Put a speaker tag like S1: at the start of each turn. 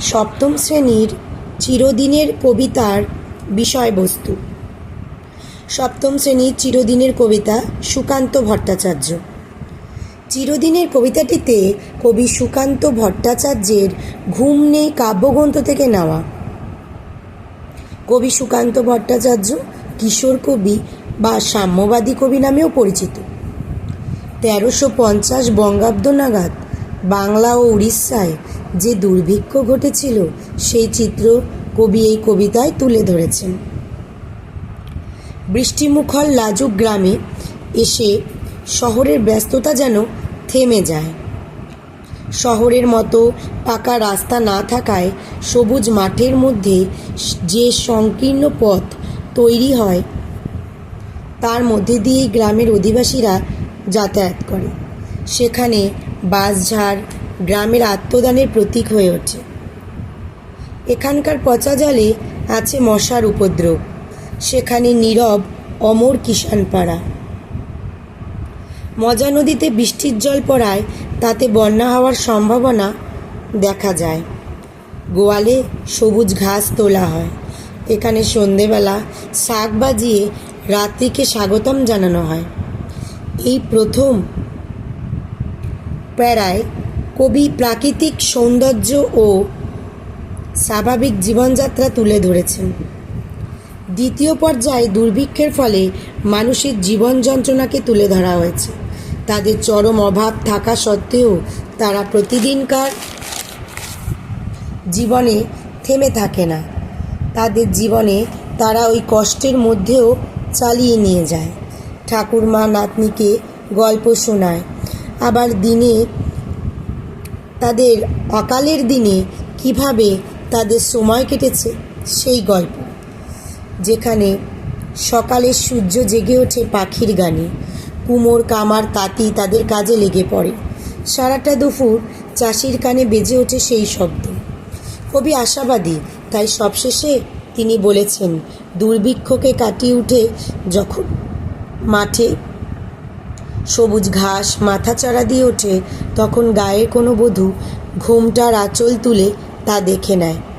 S1: সপ্তম শ্রেণির চিরদিনের কবিতার বিষয়বস্তু। সপ্তম শ্রেণির চিরদিনের কবিতা সুকান্ত ভট্টাচার্য। চিরদিনের কবিতাটিতে কবি সুকান্ত ভট্টাচার্যের ঘুম নেই কাব্যগ্রন্থ থেকে নেওয়া। কবি সুকান্ত ভট্টাচার্য কিশোর কবি বা সাম্যবাদী কবি নামেও পরিচিত। তেরোশো পঞ্চাশ বঙ্গাব্দ নাগাদ বাংলা ও উড়িষ্যায় যে দুর্ভিক্ষ ঘটেছিল, সেই চিত্র কবি এই কবিতায় তুলে ধরেছেন। বৃষ্টিমুখর লাজুক গ্রামে এসে শহরের ব্যস্ততা যেন থেমে যায়। শহরের মতো পাকা রাস্তা না থাকায় সবুজ মাঠের মধ্যে যে সংকীর্ণ পথ তৈরি হয়, তার মধ্যে দিয়েই গ্রামের অধিবাসীরা যাতায়াত করে। সেখানে বাঁশঝাড় গ্রামের আত্মদানের প্রতীক হয়ে ওঠে। এখানকার পচা জলে আছে মশার উপদ্রব। সেখানে নীরব, অমর কিষানপাড়া মজা নদীতে বৃষ্টির জল পড়ায় তাতে বন্যা হওয়ার সম্ভাবনা দেখা যায়। গোয়ালে সবুজ ঘাস তোলা হয়। এখানে সন্ধেবেলা শাক বাজিয়ে রাত্রিকে স্বাগতম জানানো হয়। এই প্রথম প্যারায় কবি প্রাকৃতিক সৌন্দর্য ও স্বাভাবিক জীবনযাত্রা তুলে ধরেছেন। দ্বিতীয় পর্যায়ে দুর্ভিক্ষের ফলে মানুষের জীবন যন্ত্রণাকে তুলে ধরা হয়েছে। তাদের চরম অভাব থাকা সত্ত্বেও তারা প্রতিদিনকার জীবনে থেমে থাকে না। তাদের জীবনে তারা ওই কষ্টের মধ্যেও চালিয়ে নিয়ে যায়। ঠাকুরমা নাতনিকে গল্প শোনায়। আবার দিনে তাদের অকালের দিনে কীভাবে তাদের সময় কেটেছে, সেই গল্প। যেখানে সকালের সূর্য জেগে ওঠে পাখির গানে। কুমোর, কামার, তাঁতি তাদের কাজে লেগে পড়ে। সারাটা দুপুর চাষির কানে বেজে ওঠে সেই শব্দ। কবি আশাবাদী, তাই সবশেষে তিনি বলেছেন, দুর্ভিক্ষকে কাটিয়ে উঠে যখন মাঠে সবুজ ঘাস, মাথা চারা দিয়ে ওঠে, তখন গায়ের কোনো বধূ ঘোমটার আঁচল তুলে তা দেখে নেয়।